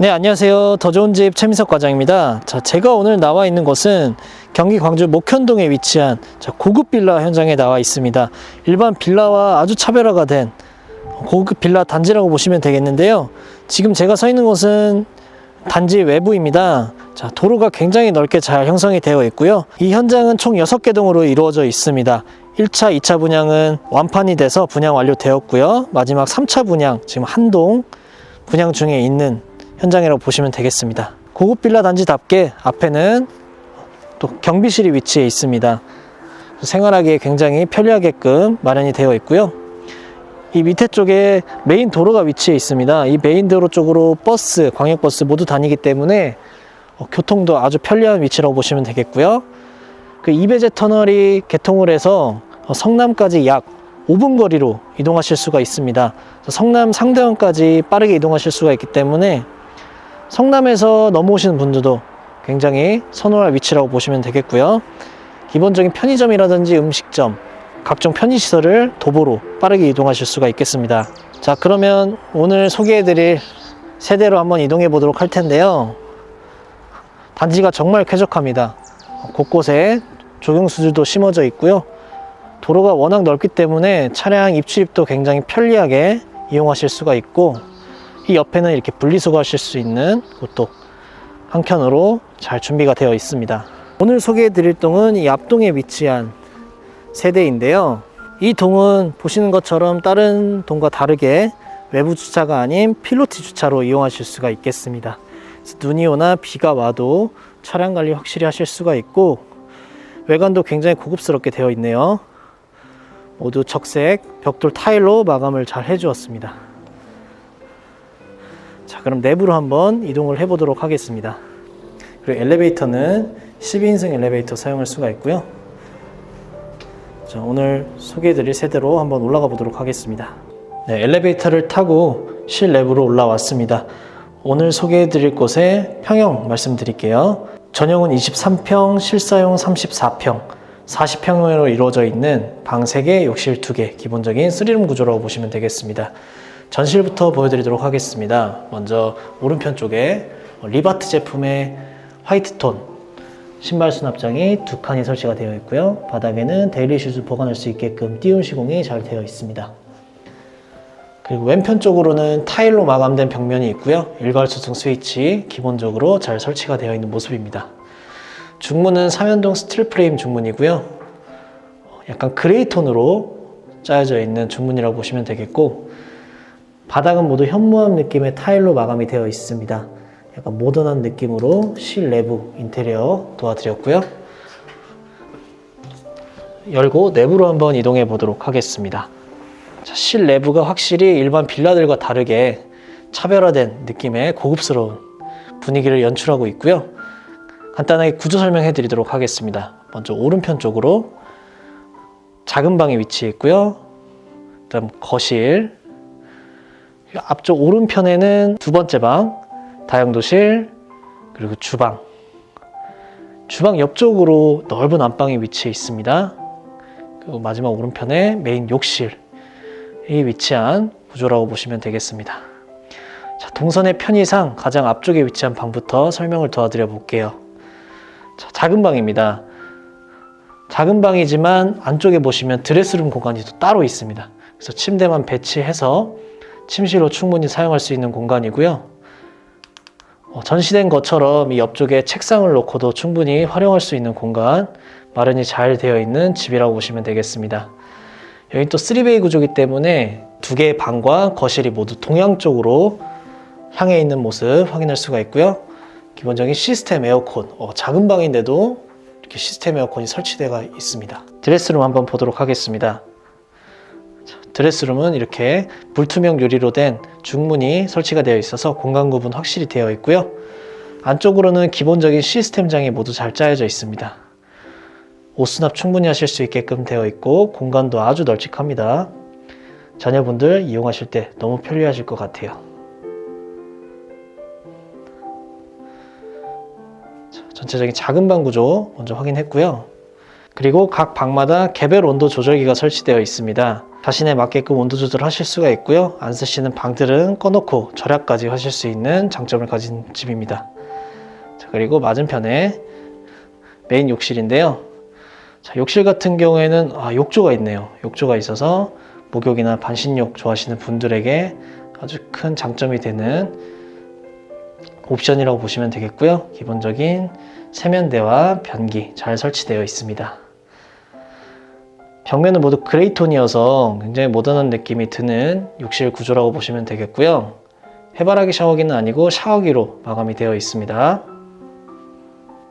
네, 안녕하세요. 더 좋은 집 최민석 과장입니다. 자, 제가 오늘 나와 있는 곳은 경기 광주 목현동에 위치한 자, 고급 빌라 현장에 나와 있습니다. 일반 빌라와 아주 차별화가 된 고급 빌라 단지라고 보시면 되겠는데요. 지금 제가 서 있는 곳은 단지 외부입니다. 자, 도로가 굉장히 넓게 잘 형성이 되어 있고요. 이 현장은 총 6개 동으로 이루어져 있습니다. 1차, 2차 분양은 완판이 돼서 분양 완료되었고요. 마지막 3차 분양, 지금 한동 분양 중에 있는 현장이라고 보시면 되겠습니다. 고급 빌라 단지답게 앞에는 또 경비실이 위치해 있습니다. 생활하기에 굉장히 편리하게끔 마련이 되어 있고요. 이 밑에 쪽에 메인 도로가 위치해 있습니다. 이 메인 도로 쪽으로 버스, 광역버스 모두 다니기 때문에 어, 교통도 아주 편리한 위치라고 보시면 되겠고요. 그 이배제 터널이 개통을 해서 어, 성남까지 약 5분 거리로 이동하실 수가 있습니다. 성남 상대원까지 빠르게 이동하실 수가 있기 때문에 성남에서 넘어오시는 분들도 굉장히 선호할 위치라고 보시면 되겠고요. 기본적인 편의점이라든지 음식점, 각종 편의시설을 도보로 빠르게 이동하실 수가 있겠습니다. 자, 그러면 오늘 소개해드릴 세대로 한번 이동해 보도록 할 텐데요. 단지가 정말 쾌적합니다. 곳곳에 조경수들도 심어져 있고요. 도로가 워낙 넓기 때문에 차량 입출입도 굉장히 편리하게 이용하실 수가 있고 이 옆에는 이렇게 분리수거하실 수 있는 곳도 한켠으로 잘 준비가 되어 있습니다. 오늘 소개해 드릴 동은 이 앞동에 위치한 세대인데요. 이 동은 보시는 것처럼 다른 동과 다르게 외부 주차가 아닌 필로티 주차로 이용하실 수가 있겠습니다. 눈이 오나 비가 와도 차량 관리 확실히 하실 수가 있고 외관도 굉장히 고급스럽게 되어 있네요. 모두 적색 벽돌 타일로 마감을 잘 해주었습니다. 자, 그럼 내부로 한번 이동을 해보도록 하겠습니다. 그리고 엘리베이터는 12인승 엘리베이터 사용할 수가 있고요. 자, 오늘 소개해드릴 세대로 한번 올라가 보도록 하겠습니다. 네, 엘리베이터를 타고 실내부로 올라왔습니다. 오늘 소개해드릴 곳의 평형 말씀드릴게요. 전용은 23평, 실사용 34평, 40평으로 이루어져 있는 방 3개, 욕실 2개, 기본적인 3룸 구조라고 보시면 되겠습니다. 전실부터 보여드리도록 하겠습니다. 먼저 오른편 쪽에 리바트 제품의 화이트톤 신발 수납장이 두 칸이 설치가 되어 있고요. 바닥에는 데일리 슈즈 보관할 수 있게끔 띄운 시공이 잘 되어 있습니다. 그리고 왼편 쪽으로는 타일로 마감된 벽면이 있고요. 일괄 수승 스위치 기본적으로 잘 설치가 되어 있는 모습입니다. 중문은 삼연동 스틸 프레임 중문이고요. 약간 그레이 톤으로 짜여져 있는 중문이라고 보시면 되겠고 바닥은 모두 현무암 느낌의 타일로 마감이 되어 있습니다. 약간 모던한 느낌으로 실내부 인테리어 도와드렸고요. 열고 내부로 한번 이동해 보도록 하겠습니다. 자, 실내부가 확실히 일반 빌라들과 다르게 차별화된 느낌의 고급스러운 분위기를 연출하고 있고요. 간단하게 구조 설명해 드리도록 하겠습니다. 먼저 오른편 쪽으로 작은 방이 위치해 있고요. 그다음 거실, 앞쪽 오른편에는 두 번째 방, 다용도실, 그리고 주방. 주방 옆쪽으로 넓은 안방이 위치해 있습니다. 그리고 마지막 오른편에 메인 욕실이 위치한 구조라고 보시면 되겠습니다. 자, 동선의 편의상 가장 앞쪽에 위치한 방부터 설명을 도와드려 볼게요. 자, 작은 방입니다. 작은 방이지만 안쪽에 보시면 드레스룸 공간이 또 따로 있습니다. 그래서 침대만 배치해서 침실로 충분히 사용할 수 있는 공간이고요. 어, 전시된 것처럼 이 옆쪽에 책상을 놓고도 충분히 활용할 수 있는 공간 마련이 잘 되어 있는 집이라고 보시면 되겠습니다. 여기 또 3베이 구조이기 때문에 두 개의 방과 거실이 모두 동양 쪽으로 향해 있는 모습 확인할 수가 있고요. 기본적인 시스템 에어컨, 어, 작은 방인데도 이렇게 시스템 에어컨이 설치되어 있습니다. 드레스룸 한번 보도록 하겠습니다. 드레스룸은 이렇게 불투명 유리로 된 중문이 설치가 되어 있어서 공간 구분 확실히 되어 있고요. 안쪽으로는 기본적인 시스템장이 모두 잘 짜여져 있습니다. 옷 수납 충분히 하실 수 있게끔 되어 있고 공간도 아주 널찍합니다. 자녀분들 이용하실 때 너무 편리하실 것 같아요. 전체적인 작은 방 구조 먼저 확인했고요. 그리고 각 방마다 개별 온도 조절기가 설치되어 있습니다. 자신에 맞게끔 온도 조절하실 수가 있고요. 안 쓰시는 방들은 꺼놓고 절약까지 하실 수 있는 장점을 가진 집입니다. 자, 그리고 맞은편에 메인 욕실인데요. 자, 욕실 같은 경우에는 아, 욕조가 있네요. 욕조가 있어서 목욕이나 반신욕 좋아하시는 분들에게 아주 큰 장점이 되는 옵션이라고 보시면 되겠고요. 기본적인 세면대와 변기 잘 설치되어 있습니다. 벽면은 모두 그레이톤이어서 굉장히 모던한 느낌이 드는 욕실 구조라고 보시면 되겠고요. 해바라기 샤워기는 아니고 샤워기로 마감이 되어 있습니다.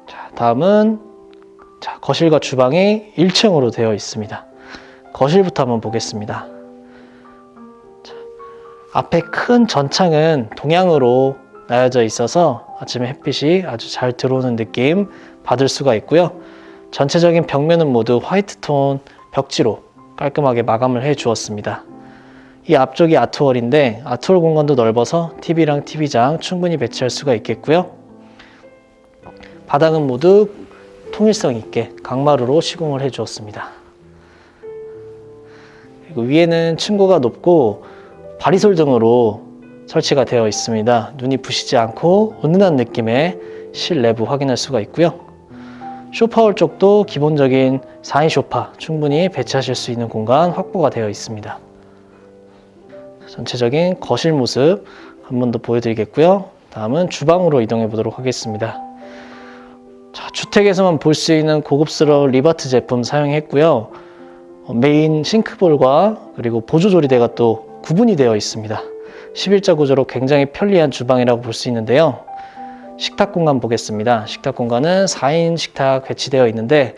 자, 다음은 자, 거실과 주방이 1층으로 되어 있습니다. 거실부터 한번 보겠습니다. 자, 앞에 큰 전창은 동향으로 나여져 있어서 아침에 햇빛이 아주 잘 들어오는 느낌 받을 수가 있고요. 전체적인 벽면은 모두 화이트 톤 벽지로 깔끔하게 마감을 해 주었습니다. 이 앞쪽이 아트월인데 아트월 공간도 넓어서 TV랑 TV장 충분히 배치할 수가 있겠고요. 바닥은 모두 통일성 있게 강마루로 시공을 해 주었습니다. 그리고 위에는 층고가 높고 바리솔 등으로 설치가 되어 있습니다. 눈이 부시지 않고 은은한 느낌의 실내부 확인할 수가 있고요. 쇼파홀 쪽도 기본적인 4인 쇼파 충분히 배치하실 수 있는 공간 확보가 되어 있습니다. 전체적인 거실 모습 한 번 더 보여드리겠고요. 다음은 주방으로 이동해 보도록 하겠습니다. 자, 주택에서만 볼 수 있는 고급스러운 리바트 제품 사용했고요. 어, 메인 싱크볼과 그리고 보조 조리대가 또 구분이 되어 있습니다. 11자 구조로 굉장히 편리한 주방이라고 볼 수 있는데요. 식탁 공간 보겠습니다. 식탁 공간은 4인 식탁 배치되어 있는데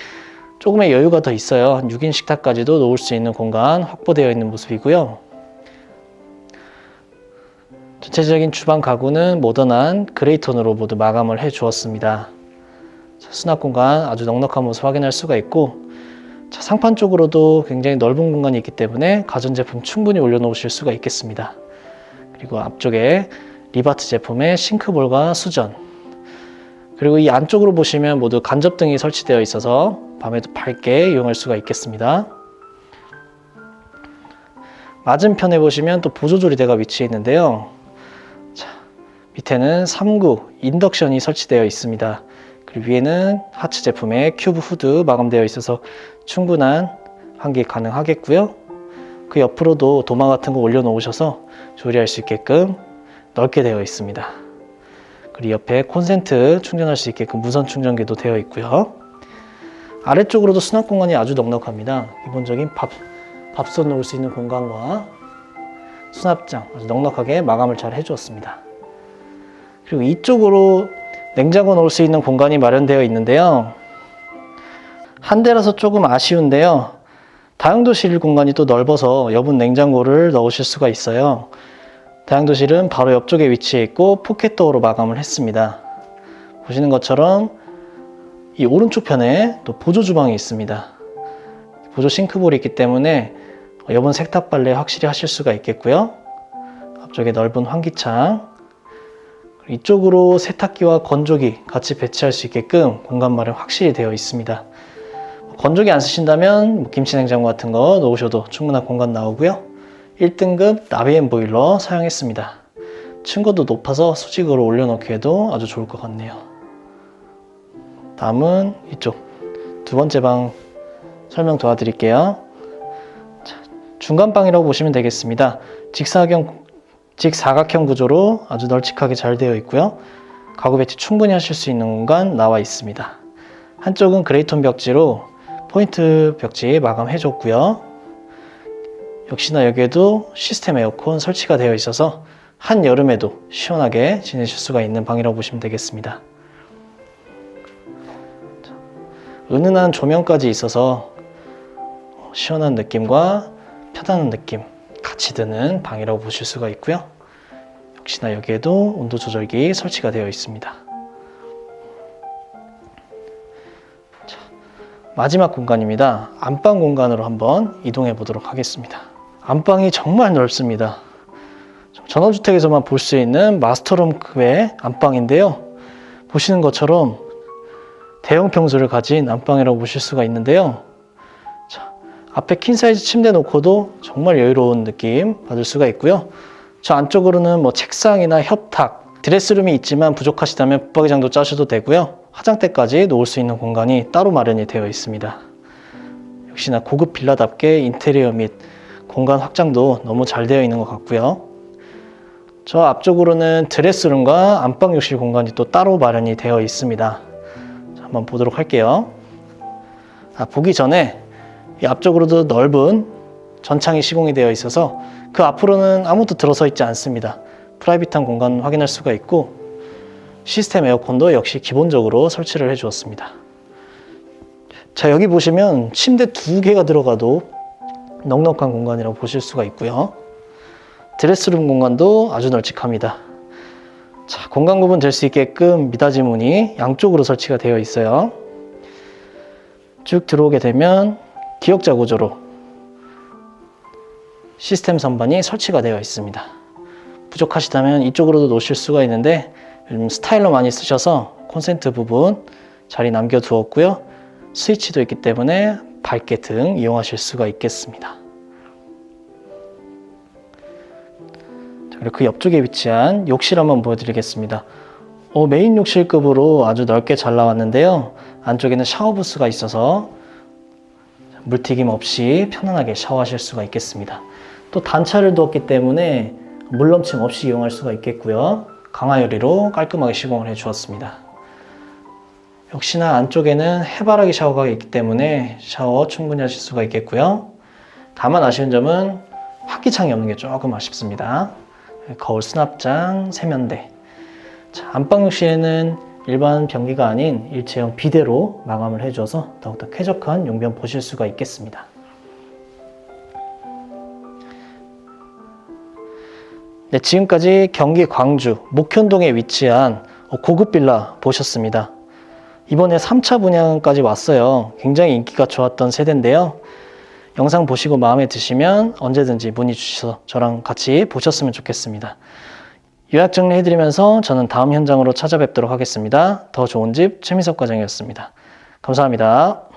조금의 여유가 더 있어요. 한 6인 식탁까지도 놓을 수 있는 공간 확보되어 있는 모습이고요. 전체적인 주방 가구는 모던한 그레이톤으로 모두 마감을 해 주었습니다. 자, 수납 공간 아주 넉넉한 모습 확인할 수가 있고 자, 상판 쪽으로도 굉장히 넓은 공간이 있기 때문에 가전제품 충분히 올려놓으실 수가 있겠습니다. 그리고 앞쪽에 리바트 제품의 싱크볼과 수전 그리고 이 안쪽으로 보시면 모두 간접등이 설치되어 있어서 밤에도 밝게 이용할 수가 있겠습니다. 맞은편에 보시면 또 보조조리대가 위치해 있는데요. 자, 밑에는 3구 인덕션이 설치되어 있습니다. 그리고 위에는 하츠 제품의 큐브 후드 마감되어 있어서 충분한 환기 가능하겠고요. 그 옆으로도 도마 같은 거 올려놓으셔서 조리할 수 있게끔 넓게 되어 있습니다. 그리고 옆에 콘센트 충전할 수 있게끔 무선 충전기도 되어 있고요. 아래쪽으로도 수납 공간이 아주 넉넉합니다. 기본적인 밥, 밥솥 놓을 수 있는 공간과 수납장 아주 넉넉하게 마감을 잘 해주었습니다. 그리고 이쪽으로 냉장고 놓을 수 있는 공간이 마련되어 있는데요. 한 대라서 조금 아쉬운데요. 다용도실 공간이 또 넓어서 여분 냉장고를 넣으실 수가 있어요. 다용도실은 바로 옆쪽에 위치해 있고 포켓도어로 마감을 했습니다. 보시는 것처럼 이 오른쪽 편에 또 보조 주방이 있습니다. 보조 싱크볼이 있기 때문에 여분 세탁 빨래 확실히 하실 수가 있겠고요. 앞쪽에 넓은 환기창 이쪽으로 세탁기와 건조기 같이 배치할 수 있게끔 공간 마련 확실히 되어 있습니다. 건조기 안 쓰신다면 뭐 김치냉장고 같은 거 놓으셔도 충분한 공간 나오고요. 1등급 나비엔 보일러 사용했습니다. 층고도 높아서 수직으로 올려놓기에도 아주 좋을 것 같네요. 다음은 이쪽 두 번째 방 설명 도와드릴게요. 자, 중간 방이라고 보시면 되겠습니다. 직사경, 직사각형 구조로 아주 널찍하게 잘 되어 있고요. 가구 배치 충분히 하실 수 있는 공간 나와 있습니다. 한쪽은 그레이톤 벽지로 포인트 벽지 마감해줬고요. 역시나 여기에도 시스템 에어컨 설치가 되어 있어서 한여름에도 시원하게 지내실 수가 있는 방이라고 보시면 되겠습니다. 자, 은은한 조명까지 있어서 시원한 느낌과 편안한 느낌 같이 드는 방이라고 보실 수가 있고요. 역시나 여기에도 온도 조절기 설치가 되어 있습니다. 마지막 공간입니다. 안방 공간으로 한번 이동해 보도록 하겠습니다. 안방이 정말 넓습니다. 전원주택에서만 볼 수 있는 마스터룸급의 안방인데요. 보시는 것처럼 대형 평수를 가진 안방이라고 보실 수가 있는데요. 자, 앞에 퀸 사이즈 침대 놓고도 정말 여유로운 느낌 받을 수가 있고요. 저 안쪽으로는 뭐 책상이나 협탁, 드레스룸이 있지만 부족하시다면 붙박이장도 짜셔도 되고요. 화장대까지 놓을 수 있는 공간이 따로 마련이 되어 있습니다. 역시나 고급 빌라답게 인테리어 및 공간 확장도 너무 잘 되어 있는 것 같고요. 저 앞쪽으로는 드레스룸과 안방 욕실 공간이 또 따로 마련이 되어 있습니다. 자, 한번 보도록 할게요. 아, 보기 전에 이 앞쪽으로도 넓은 전창이 시공이 되어 있어서 그 앞으로는 아무도 들어서 있지 않습니다. 프라이빗한 공간 확인할 수가 있고 시스템 에어컨도 역시 기본적으로 설치를 해 주었습니다. 자, 여기 보시면 침대 두 개가 들어가도 넉넉한 공간이라고 보실 수가 있고요. 드레스룸 공간도 아주 널찍합니다. 자, 공간 구분 될 수 있게끔 미닫이 문이 양쪽으로 설치가 되어 있어요. 쭉 들어오게 되면 기역자 구조로 시스템 선반이 설치가 되어 있습니다. 부족하시다면 이쪽으로도 놓으실 수가 있는데 요즘 스타일러 많이 쓰셔서 콘센트 부분 자리 남겨두었고요. 스위치도 있기 때문에 밝게 등 이용하실 수가 있겠습니다. 자, 그리고 그 옆쪽에 위치한 욕실 한번 보여드리겠습니다. 어, 메인 욕실급으로 아주 넓게 잘 나왔는데요. 안쪽에는 샤워 부스가 있어서 물튀김 없이 편안하게 샤워하실 수가 있겠습니다. 또 단차를 두었기 때문에 물넘침 없이 이용할 수가 있겠고요. 강화유리로 깔끔하게 시공을 해 주었습니다. 역시나 안쪽에는 해바라기 샤워가 있기 때문에 샤워 충분히 하실 수가 있겠고요. 다만 아쉬운 점은 환기창이 없는 게 조금 아쉽습니다. 거울 수납장, 세면대. 자, 안방 욕실에는 일반 변기가 아닌 일체형 비대로 마감을 해줘서 더욱더 쾌적한 용변 보실 수가 있겠습니다. 네, 지금까지 경기 광주 목현동에 위치한 고급 빌라 보셨습니다. 이번에 3차 분양까지 왔어요. 굉장히 인기가 좋았던 세대인데요. 영상 보시고 마음에 드시면 언제든지 문의 주셔서 저랑 같이 보셨으면 좋겠습니다. 요약 정리해드리면서 저는 다음 현장으로 찾아뵙도록 하겠습니다. 더 좋은 집 최민석 과장이었습니다. 감사합니다.